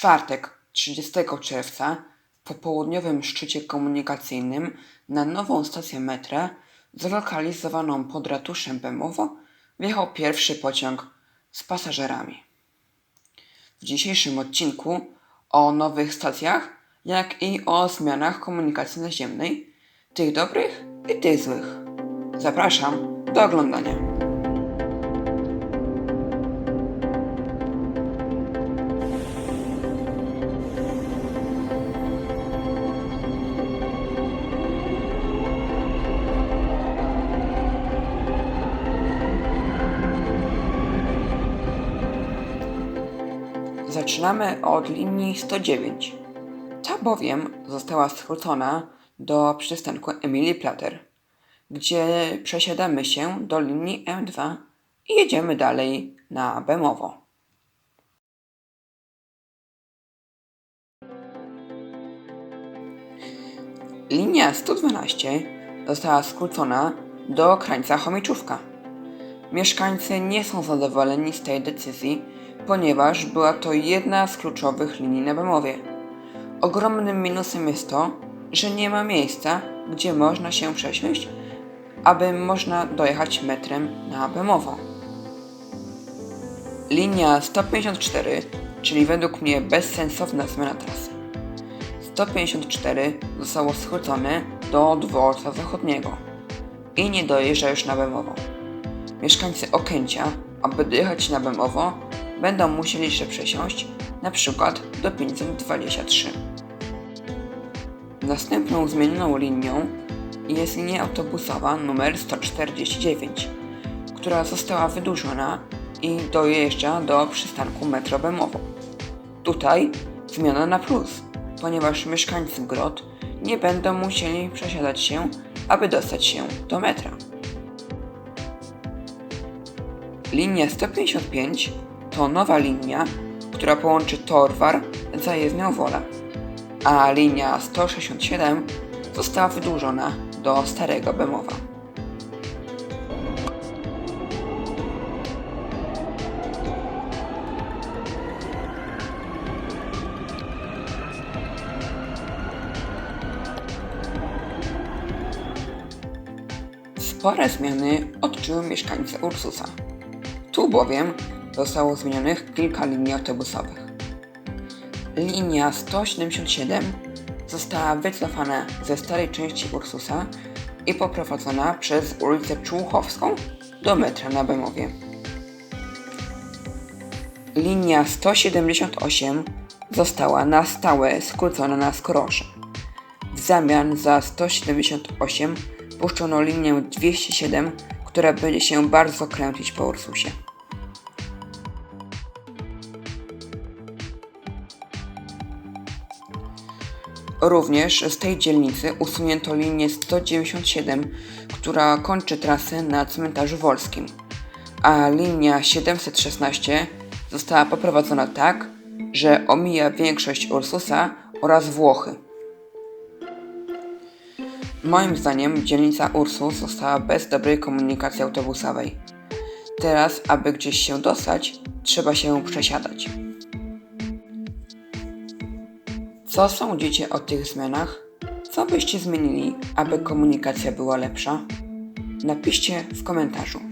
czwartek 30 czerwca w popołudniowym szczycie komunikacyjnym na nową stację metra zlokalizowaną pod ratuszem Bemowo wjechał pierwszy pociąg z pasażerami. W dzisiejszym odcinku o nowych stacjach, jak i o zmianach komunikacji naziemnej, tych dobrych i tych złych. Zapraszam do oglądania. Zaczynamy od linii 109. Ta bowiem została skrócona do przystanku Emilii Plater, gdzie przesiadamy się do linii M2 i jedziemy dalej na Bemowo. Linia 112 została skrócona do krańca Chomiczówka. Mieszkańcy nie są zadowoleni z tej decyzji, ponieważ była to jedna z kluczowych linii na Bemowie. Ogromnym minusem jest to, że nie ma miejsca, gdzie można się przesiąść, aby można dojechać metrem na Bemowo. Linia 154, czyli według mnie bezsensowna zmiana trasy. 154 zostało skrócone do dworca zachodniego i nie dojeżdża już na Bemowo. Mieszkańcy Okęcia, aby dojechać na Bemowo, będą musieli się przesiąść przykład do 523. Następną zmienioną linią jest linia autobusowa numer 149, która została wydłużona i dojeżdża do przystanku metro Bemowo. Tutaj zmiana na plus, ponieważ mieszkańcy Grot nie będą musieli przesiadać się, aby dostać się do metra. Linia 155 to nowa linia, która połączy Torwar z zajezdnią Wola, a linia 167 została wydłużona do Starego Bemowa. Spore zmiany odczuły mieszkańcy Ursusa. Tu bowiem zostało zmienionych kilka linii autobusowych. Linia 177 została wycofana ze starej części Ursusa i poprowadzona przez ulicę Człuchowską do metra na Bemowie. Linia 178 została na stałe skrócona na Skorosze. W zamian za 178 puszczono linię 207, która będzie się bardzo kręcić po Ursusie. Również z tej dzielnicy usunięto linię 197, która kończy trasę na cmentarzu wolskim, a linia 716 została poprowadzona tak, że omija większość Ursusa oraz Włochy. Moim zdaniem dzielnica Ursus została bez dobrej komunikacji autobusowej. Teraz, aby gdzieś się dostać, trzeba się przesiadać. Co sądzicie o tych zmianach? Co byście zmienili, aby komunikacja była lepsza? Napiszcie w komentarzu.